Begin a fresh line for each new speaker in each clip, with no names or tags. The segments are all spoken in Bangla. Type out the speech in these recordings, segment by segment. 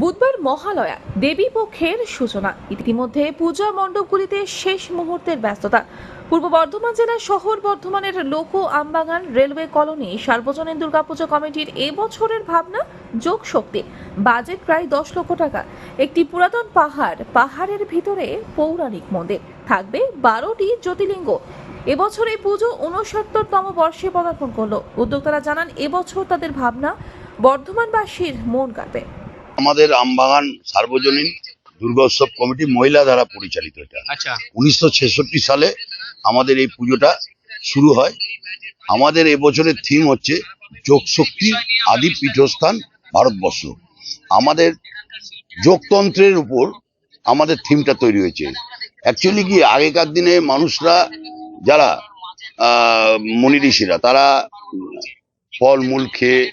বুধবার মহালয়া, দেবী পক্ষের সূচনা। ইতিমধ্যে পূজা মণ্ডপগুলিতে শেষ মুহূর্তের ব্যস্ততা। পূর্ব বর্ধমান জেলার শহর বর্ধমানের লোক আমবাগান রেলওয়ে কলোনি, সার্বজনীন দুর্গাপুজো কমিটির এবছরের ভাবনা যোগ শক্তি বাজেট প্রায় দশ লক্ষ টাকা। একটি পুরাতন পাহাড়, পাহাড়ের ভিতরে পৌরাণিক মন্দির। থাকবে বারোটি জ্যোতির্লিঙ্গ। এবছর এই পুজো উনসত্তরতম বর্ষে পদার্পণ করল। উদ্যোক্তারা জানান এবছর তাদের ভাবনা বর্ধমানবাসীর মন কাটবে
আমাদের আমবাগান সার্বজনীন দুর্গোৎসব কমিটি মহিলা দ্বারা পরিচালিত এটা।
আচ্ছা।
উনিশশো সালে আমাদের এই পুজোটা শুরু হয়। আমাদের এবছরের থিম হচ্ছে যোগশক্তি আদি পীঠস্থান ভারতবর্ষ। আমাদের যোগতন্ত্রের উপর আমাদের থিমটা তৈরি হয়েছে। অ্যাকচুয়ালি কি আগেকার দিনে মানুষরা যারা আহ, মুনি ঋষিরা তারা ফলমূল খেয়ে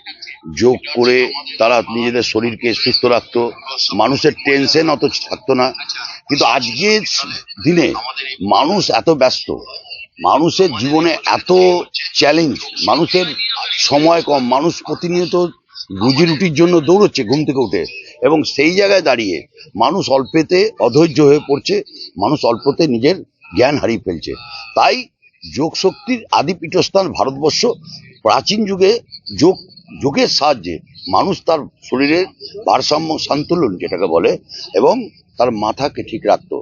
যোগ করে তারা নিজেদের শরীরকে সুস্থ রাখতো। মানুষের টেনশন অত থাকতো না। কিন্তু আজকের দিনে মানুষ এত ব্যস্ত। মানুষের জীবনে এত চ্যালেঞ্জ মানুষের সময় কম। মানুষ প্রতিনিয়ত রুজি রুটির জন্য দৌড়চ্ছে ঘুম থেকে উঠে। এবং সেই জায়গায় দাঁড়িয়ে মানুষ অল্পেতে অধৈর্য হয়ে পড়ছে। মানুষ অল্পতে নিজের জ্ঞান হারিয়ে ফেলছে। তাই যোগ শক্তির আদি পীঠস্থান ভারতবর্ষ। প্রাচীন যুগে যোগ যোগের সাহায্যে মানুষ তার শরীরের ভারসাম্য সন্তুলন যেটাকে বলে, এবং তার মাথাকে ঠিক রাখতো।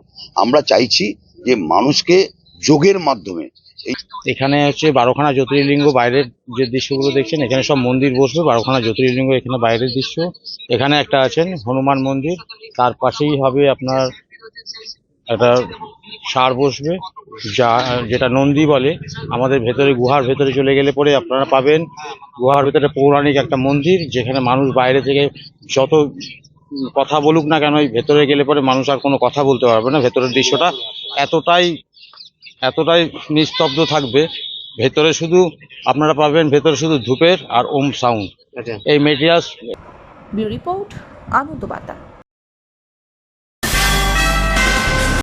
আমরা চাইছি যে মানুষকে যোগের মাধ্যমে
এখানে হচ্ছে বারোখানা জ্যোতির্লিঙ্গ বাইরের যে দৃশ্যগুলো দেখছেন, এখানে সব মন্দির বসবে, বারোখানা জ্যোতির্লিঙ্গ এখানে বাইরের দৃশ্য। এখানে একটা আছেন হনুমান মন্দির, তার পাশেই হবে আপনার একটা সার বসবে। যা যেটা নন্দী বলে আমাদের ভেতরে গুহার ভেতরে চলে গেলে পরে আপনারা পাবেন। গুহার ভেতরে পৌরাণিক একটা মন্দির যেখানে মানুষ বাইরে থেকে যত কথা বলুক না কেন ওই ভেতরে গেলে পরে মানুষ আর কোনো কথা বলতে পারবে না। ভেতরের দৃশ্যটা এতটাই এতটাই নিস্তব্ধ থাকবে। ভেতরে শুধু আপনারা পাবেন ভেতরে শুধু ধূপের আর ওম সাউন্ড। এই মেটেরিয়ালস
রিপোর্ট আনন্দ বার্তা